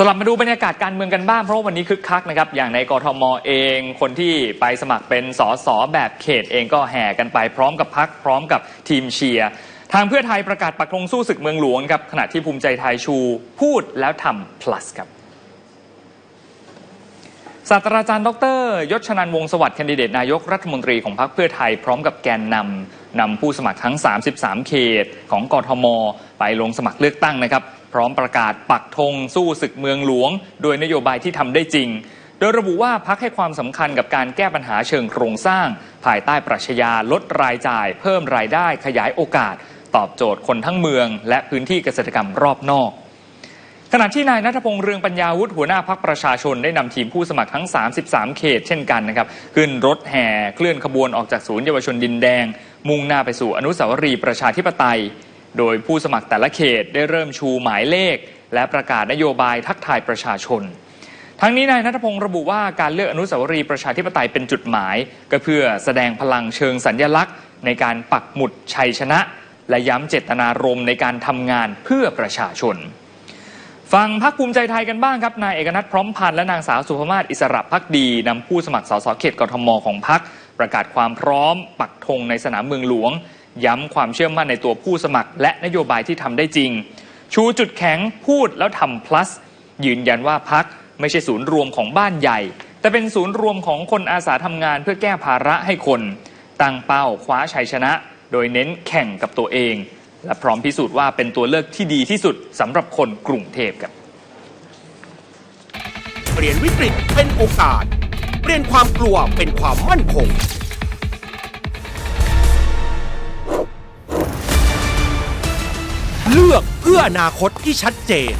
สลับมาดูบรรยากาศการเมืองกันบ้างเพราะว่าวันนี้คึกคักนะครับอย่างในกรทมเอง คนที่ไปสมัครเป็นสสแบบเขตเองก็แห่กันไปพร้อมกับพักพร้อมกับทีมเชียร์ทางเพื่อไทยประกาศปักธงสู้ศึกเมืองหลวงครับขณะที่ภูมิใจไทยชูพูดแล้วทำ plus ครับศาสตราจารย์ดรยศชนันวงสวัสดิ์แคนดิเดตนายกรัฐมนตรีของพรรคเพื่อไทยพร้อมกับแกนนำนำผู้สมัครทั้ง 33 เขตของกทม ไปลงสมัครเลือกตั้งนะครับ พร้อมประกาศปักธงสู้ศึกเมืองหลวง โดยนโยบายที่ทำได้จริง โดยระบุว่าพักให้ความสำคัญกับการแก้ปัญหาเชิงโครงสร้าง ภายใต้ปรัชญาลดรายจ่าย เพิ่มรายได้ขยายโอกาส ตอบโจทย์คนทั้งเมือง และพื้นที่เกษตรกรรมรอบนอกขณะที่นายนัทพงษ์เรืองปัญญาวุฒิหัวหน้าพักประชาชนได้นำทีมผู้สมัครทั้ง 33 เขต เช่นกันนะครับ ขึ้นรถแห่เคลื่อนขบวนออกจากศูนย์เยาวชนดินแดง มุ่งหน้าไปสู่อนุสาวรีย์ประชาธิปไตย โดยผู้สมัครแต่ละเขตได้เริ่มชูหมายเลข และประกาศนโยบายทักทายประชาชน ทั้งนี้นายนัทพงศ์ระบุว่าการเลือกอนุสาวรีย์ประชาธิปไตยเป็นจุดหมาย ก็เพื่อแสดงพลังเชิงสัญญลักษณ์ ในการปักหมุดชัยชนะ และย้ำเจตนารมณ์ในการทำงานเพื่อประชาชนฟังพักภูมิใจไทยกันบ้างครับ นายเอกนัทพร้อมพันธ์และนางสาวสุภมาศอิสระพักดีนำผู้สมัครสสเขตกทมของพักประกาศความพร้อม ปักธงในสนามเมืองหลวง ย้ำความเชื่อมั่นในตัวผู้สมัคร และนโยบายที่ทำได้จริง ชูจุดแข็งพูดแล้วทำ plus ยืนยันว่าพักไม่ใช่ศูนย์รวมของบ้านใหญ่ แต่เป็นศูนย์รวมของคนอาสาทำงานเพื่อแก้ภาระให้คน ตั้งเป้าคว้าชัยชนะ โดยเน้นแข่งกับตัวเอง และพร้อมพิสูจน์ว่าเป็นตัวเลือกที่ดีที่สุดสำหรับคนกรุงเทพครับเปลี่ยนวิกฤตเป็นโอกาส เปลี่ยนความกลัวเป็นความมั่นคง เลือกเพื่ออนาคตที่ชัดเจน